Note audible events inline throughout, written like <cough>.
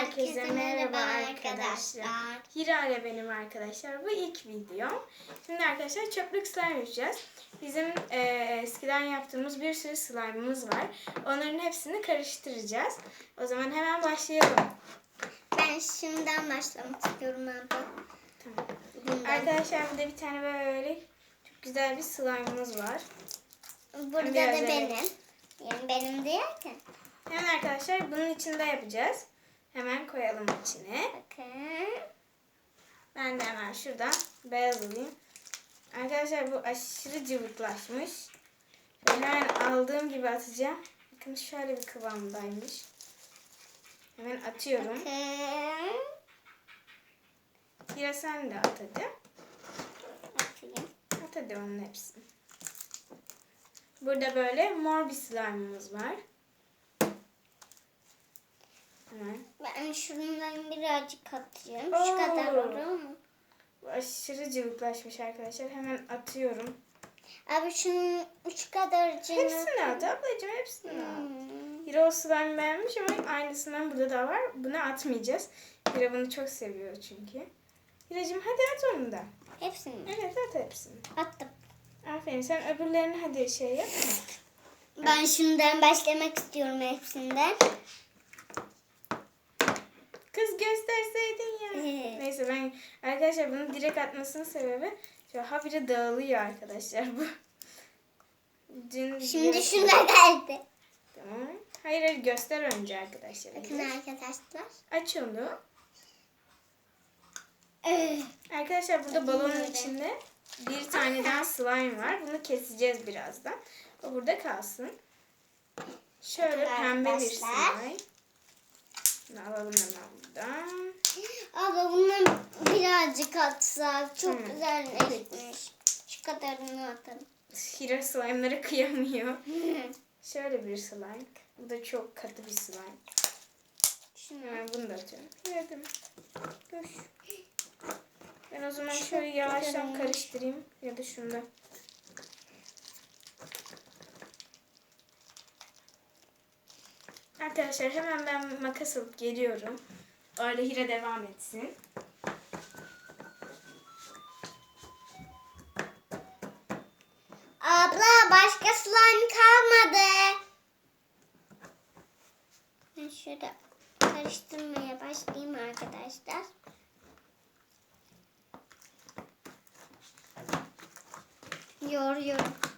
Herkese merhaba arkadaşlar. Hira ile benim arkadaşlar. Bu ilk videom. Şimdi arkadaşlar çöplük slime yapacağız. Bizim e, eskiden yaptığımız bir sürü slime'ımız var. Onların hepsini karıştıracağız. O zaman hemen başlayalım. Ben şimdiden başlamak istiyorum abla. Tamam. Bundan. Arkadaşlar burada bir tane böyle çok güzel bir slime'ımız var. Burada Biraz da benim. Yani benim derken. Hemen arkadaşlar bunun içinde yapacağız. Hemen koyalım içine. Bakın. Ben de hemen şuradan beyaz alayım. Arkadaşlar bu aşırı cıvıklaşmış. Şöyle hemen aldığım gibi atacağım. Bakın şöyle bir kıvamdaymış. Hemen atıyorum. Bakın. Hira sen de at hadi. Atayım. At hadi onun hepsini. Burada böyle mor bir slime'ımız var. Hemen. Ben şundan birazcık atayım. Oo. Şu kadar olur mu? Bu aşırı cıvıklaşmış arkadaşlar. Hemen atıyorum. Abi şunun şu kadarcını. Hepsini at ablacığım hepsini at. Hmm. Hira o slime beğenmiş ama aynısından burada da var. Bunu atmayacağız. Hira bunu çok seviyor çünkü. Hiracığım hadi at onu da. Hepsini mi? Evet at hepsini. Attım. Aferin sen öbürlerini hadi şey yap. Ben şundan başlamak istiyorum hepsinden. Gösterseydin ya. Neyse ben arkadaşlar bunu direkt atmasının sebebi şu habire dağılıyor arkadaşlar bu. Dün Şimdi şuna geldi. Tamam. Hayır hayır göster önce arkadaşlar. Bakın arkadaşlar. Aç onu. Arkadaşlar burada balonun içinde bir taneden slime var. Bunu keseceğiz birazdan. O burada kalsın. Şöyle pembe bir slime. Bunu alalım hemen buradan. Abla bundan birazcık atsak çok Hı. güzelleşmiş. Şu kadarını atalım. Hira slime'lara kıyamıyor. Şöyle bir slime. Bu da çok katı bir slime. Şunu. Hemen bunu da atıyorum. Dur. Ben o zaman şöyle yavaştan karıştırayım. Ya da şunu da. Arkadaşlar hemen ben makas alıp geliyorum. Orada Hira devam etsin. Abla başka slime kalmadı. Ben şöyle karıştırmaya başlayayım arkadaşlar. Yoruyorum.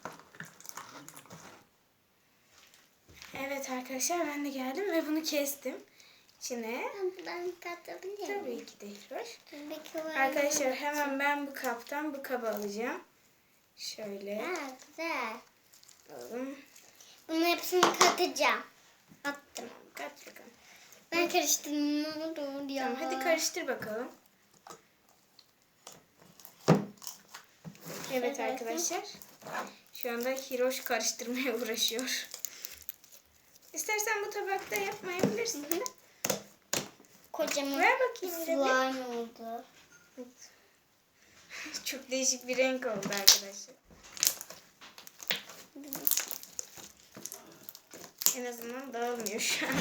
Evet arkadaşlar ben de geldim ve bunu kestim. İçine. Ben katabilir miyim? Tabii ki de Hiroş. Arkadaşlar hemen ben bu kaptan bu kabı alacağım. Şöyle Ha, güzel. alalım. Bunun hepsini katacağım. Attım. Kaç bakalım. Ben karıştırdım. Ne olur ya. Tamam hadi karıştır bakalım. Evet. arkadaşlar. Şu anda Hiroş karıştırmaya <laughs> uğraşıyor. İstersen bu tabakta yapmayabilirsin. de. Kocaman Ver bakayım slime oldu. <laughs> Çok değişik bir renk oldu arkadaşlar. En azından dağılmıyor şu an.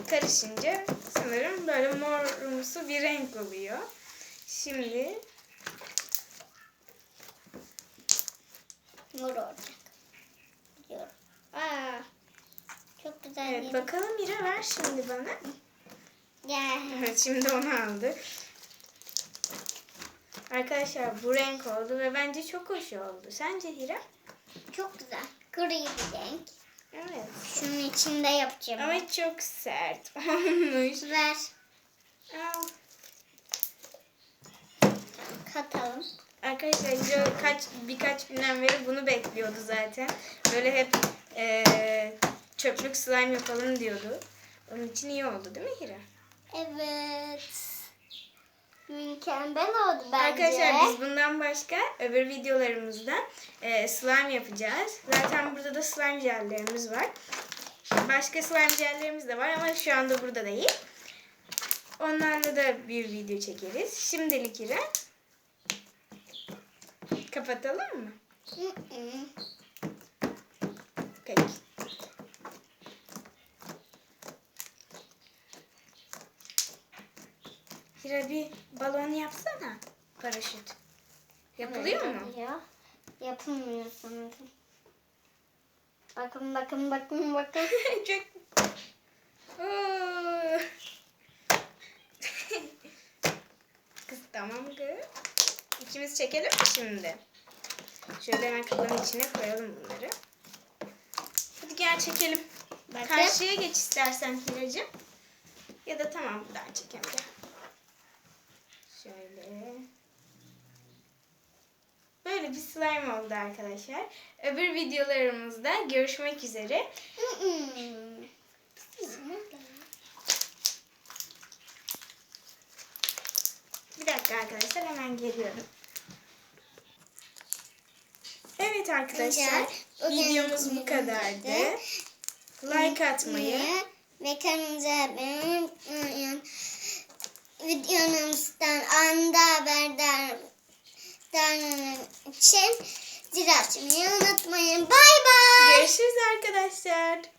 <laughs> Karışınca sanırım böyle morumsu bir renk oluyor. Şimdi Mor olacak. Diyorum. Aa, çok güzel evet bakalım Mira ver şimdi bana. Gel. Evet şimdi onu aldı. Arkadaşlar bu renk oldu ve bence çok hoş oldu. Sence Hira? Çok güzel. Gri bir renk. Evet. Şunun içinde yapacağım. Ama çok sert <laughs> olmuş. Ver. Al. Katalım. Arkadaşlar Hira kaç birkaç günden beri bunu bekliyordu zaten. Böyle hep çöplük slime yapalım diyordu. Onun için iyi oldu değil mi Hira? Evet. Mükemmel oldu bence. Arkadaşlar biz bundan başka öbür videolarımızda eee, slime yapacağız. Zaten burada da slime jellerimiz var. Başka slime jellerimiz de var ama şu anda burada değil. Onlarla da bir video çekeriz. Şimdilik Hira. Kapatalım mı? Hı hı. Peki. Hira bir balon yapsana. Paraşüt. Yapılıyor mu? Yapılıyor. Yapılmıyor sanırım. Bakın bakın bakın bakın. <laughs> Çok... <laughs> Kız tamam kız. İkimiz çekelim mi şimdi? Şöyle hemen kafanın içine koyalım bunları. Hadi gel çekelim. Bakın. Karşıya geç istersen Hiracığım. Ya da tamam buradan çekelim gel. Şöyle. Böyle bir slime oldu arkadaşlar. Öbür videolarımızda görüşmek üzere. Bir dakika arkadaşlar hemen geliyorum. Evet arkadaşlar videomuz bu kadardı. Like atmayı, ve kanalımıza abone olmayı için zil açmayı unutmayın. Bay bay. görüşürüz arkadaşlar.